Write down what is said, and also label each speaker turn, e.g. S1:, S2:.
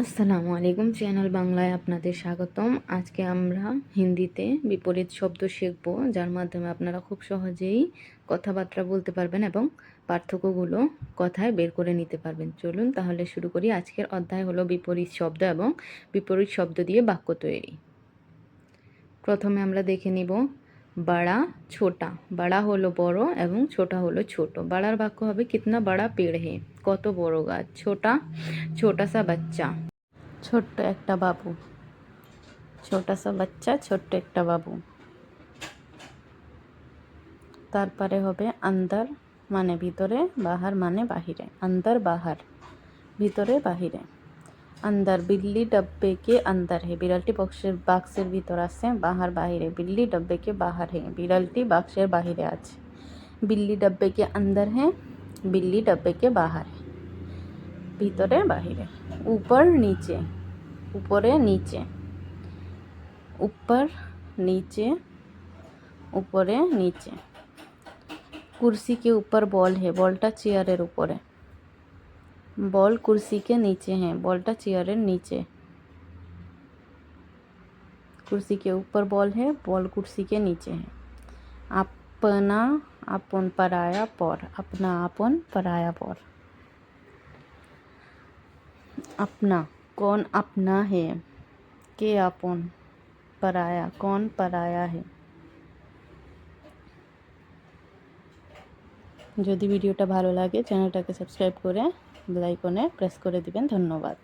S1: আসসালামু আলাইকুম চ্যানেল বাংলায় আপনাদের স্বাগতম। আজকে আমরা হিন্দিতে বিপরীত শব্দ শিখব, যার মাধ্যমে আপনারা খুব সহজেই কথাবার্তা বলতে পারবেন এবং পার্থক্যগুলো কথায় বের করে নিতে পারবেন। চলুন তাহলে শুরু করি। আজকের অধ্যায় হলো বিপরীত শব্দ এবং বিপরীত শব্দ দিয়ে বাক্য তৈরি। প্রথমে আমরা দেখে নিব বাড়া ছোটা বাড়া হলো বড় এবং ছোটা হলো ছোট বাড়ার বাক্য হবে কিতনা বড়া পেড় হে কত বড় গাছ ছোটা ছোটা সা বাচ্চা ছোট্ট একটা বাবু ছোটা সা বাচ্চা ছোট্ট একটা বাবু তারপরে হবে আন্দার মানে ভিতরে বাহার মানে বাহিরে আন্দার বাহার ভিতরে বাহিরে আন্দার বিল্লি ডব্বে কে আন্দার হে বিড়ালটি বক্সের বাক্সের ভিতর আছে বাহার বাহিরে বিল্লি ডব্বে কে বাহার হে বিড়ালটি বাক্সের বাহিরে আছে বিল্লি ডব্বে কে আন্দার হে বিল্লি ডব্বে কে বাহার হে ভিতরে বাহিরে উপর নিচে উপরে নিচে উপর নিচে উপরে নিচে कुर्सी के ऊपर बॉल है বলটা চেয়ারের উপরে বল कुर्सी के नीचे है বলটা চেয়ারের নিচে कुर्सी के ऊपर बॉल है बॉल कुर्सी के नीचे है अपना আপন পরায়া পর अपना আপন পরায়া পর अपना कौन अपना है के আপন पराया कौन पराया है যদি ভিডিওটা ভালো লাগে চ্যানেলটাকে সাবস্ক্রাইব করে বেল আইকনে প্রেস করে দিবেন ধন্যবাদ।